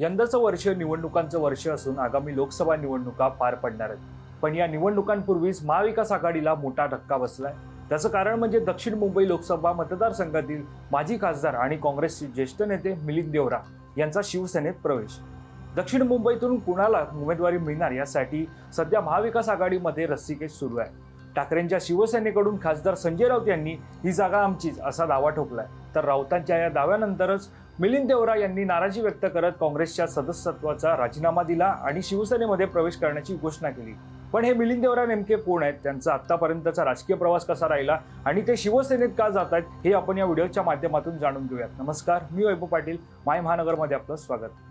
यंदाचं वर्ष निवडणुकांचं वर्ष असून आगामी लोकसभा निवडणुका पार पडणार आहेत. पण या निवडणुकांपूर्वीच महाविकास आघाडीला मोठा धक्का बसलाय. त्याचं कारण म्हणजे दक्षिण मुंबई लोकसभा मतदारसंघातील माजी खासदार आणि काँग्रेसचे ज्येष्ठ नेते मिलिंद देवरा यांचा शिवसेनेत प्रवेश. दक्षिण मुंबईतून कुणाला उमेदवारी मिळणार यासाठी सध्या महाविकास आघाडीमध्ये रस्सीकेस सुरू आहे. ठाकरेंच्या शिवसेनेकडून खासदार संजय राऊत यांनी ही जागा आमचीच असा दावा ठोकलाय. तर राऊतांच्या या दाव्यानंतरच मिलिंद देवरा यांनी नाराजी व्यक्त करत काँग्रेसच्या सदस्यत्वाचा राजीनामा दिला आणि शिवसेनेमध्ये प्रवेश करण्याची घोषणा केली. पण हे मिलिंद देवरा नेमके कोण आहेत? त्यांचा आतापर्यंतचा राजकीय प्रवास कसा राहिला? आणि ते शिवसेनेत का जात आहेत? हे आपण या व्हिडिओच्या माध्यमातून जाणून घेऊयात. नमस्कार मी वैभव पाटील माय महानगरमध्ये आपलं स्वागत.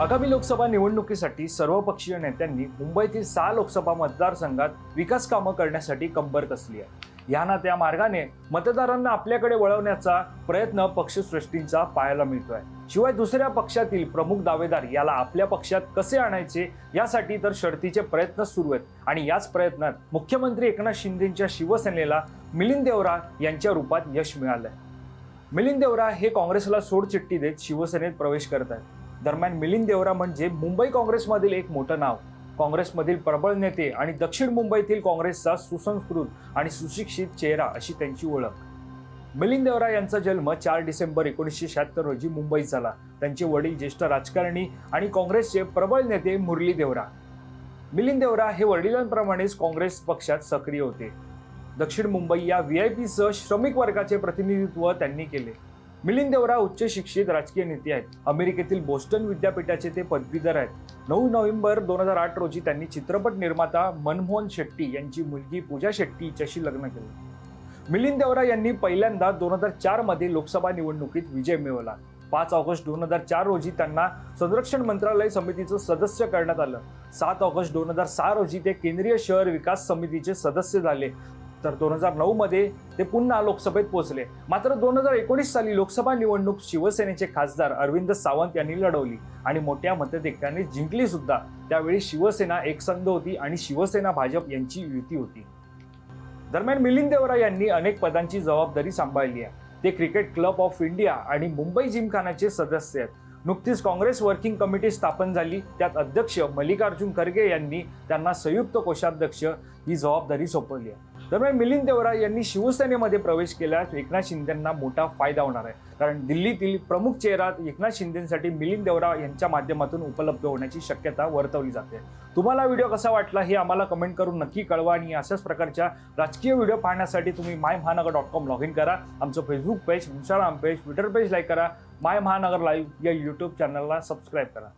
आगामी लोकसभा निवडणुकीसाठी सर्वपक्षीय नेत्यांनी मुंबईतील सहा लोकसभा मतदारसंघात विकास कामं करण्यासाठी कंबर कसली आहे? या त्या मार्गाने मतदारांना आपल्याकडे वळवण्याचा प्रयत्न पक्षसृष्टींचा पाहायला मिळतोय. शिवाय दुसऱ्या पक्षातील प्रमुख दावेदार याला आपल्या पक्षात कसे आणायचे यासाठी तर शर्तीचे प्रयत्न सुरू आहेत. आणि याच प्रयत्नात मुख्यमंत्री एकनाथ शिंदेच्या शिवसेनेला मिलिंद देवरा यांच्या रूपात यश मिळालंय. मिलिंद देवरा हे काँग्रेसला सोडचिठ्ठी देत शिवसेनेत प्रवेश करत आहेत. दरम्यान मिलिंद देवरा म्हणजे मुंबई काँग्रेसमधील एक मोठं नाव. काँग्रेसमधील प्रबळ नेते आणि दक्षिण मुंबईतील काँग्रेसचा सुसंस्कृत आणि सुशिक्षित चेहरा अशी त्यांची ओळख. मिलिंद देवरा यांचा जन्म चार डिसेंबर एकोणीसशे शहात्तर रोजी मुंबईत झाला. त्यांचे वडील ज्येष्ठ राजकारणी आणि काँग्रेसचे प्रबळ नेते मुरली देवरा. मिलिंद देवरा हे वडिलांप्रमाणेच काँग्रेस पक्षात सक्रिय होते. दक्षिण मुंबई या व्ही आय पीसह श्रमिक वर्गाचे प्रतिनिधित्व त्यांनी केले. मिलिंद देवरा उच्च शिक्षित राजकीय नेते आहेत. अमेरिकेतील बोस्टन विद्यापीठाचे ते पदवीधर आहेत. नऊ नोव्हेंबर दोन हजार आठ रोजी त्यांनी चित्रपट निर्माता मनमोहन शेट्टी यांची मुलगी पूजा शेट्टी हिच्याशी लग्न केलं. मिलिंद देवरा यांनी पहिल्यांदा दोन हजार चारमध्ये लोकसभा निवडणुकीत विजय मिळवला. पाच ऑगस्ट दोन हजार चार रोजी त्यांना संरक्षण मंत्रालय समितीचं सदस्य करण्यात आलं. सात ऑगस्ट दोन हजार सहा रोजी ते केंद्रीय शहर विकास समितीचे सदस्य झाले. तर दोन हजार नऊ मध्ये ते पुन्हा लोकसभेत पोहोचले. मात्र दोन हजार एकोणीस साली लोकसभा निवडणूक शिवसेनेचे खासदार अरविंद सावंत यांनी लढवली आणि मोठ्या मताधिक्याने जिंकली सुद्धा. त्यावेळी शिवसेना एकसंध होती आणि शिवसेना भाजप यांची युती होती. दरम्यान मिलिंद देवरा यांनी अनेक पदांची जबाबदारी सांभाळली आहे. ते क्रिकेट क्लब ऑफ इंडिया आणि मुंबई जिमखानाचे सदस्य आहेत. नुकतीच काँग्रेस वर्किंग कमिटी स्थापन झाली. त्यात अध्यक्ष मल्लिकार्जुन खरगे यांनी त्यांना संयुक्त कोषाध्यक्ष ही जबाबदारी सोपवली आहे. दरम्यान मिलिंद देवरा यांनी शिवसेनेमध्ये प्रवेश केल्यास एकनाथ शिंदेंना मोठा फायदा होणार आहे. कारण दिल्लीतील प्रमुख चेहरा एकनाथ शिंदेसाठी मिलिंद देवरा यांच्या माध्यमातून उपलब्ध होण्याची शक्यता वर्तवली जाते. तुम्हाला व्हिडिओ कसा वाटला हे आम्हाला कमेंट करून नक्की कळवा आणि अशाच प्रकारच्या राजकीय व्हिडिओ पाहण्यासाठी तुम्ही माय महानगर डॉट कॉम लॉग इन करा. आमचं Facebook page Instagram page Twitter page like करा. माय महानगर लाईव्ह या यूट्यूब चॅनलला सबस्क्राईब करा.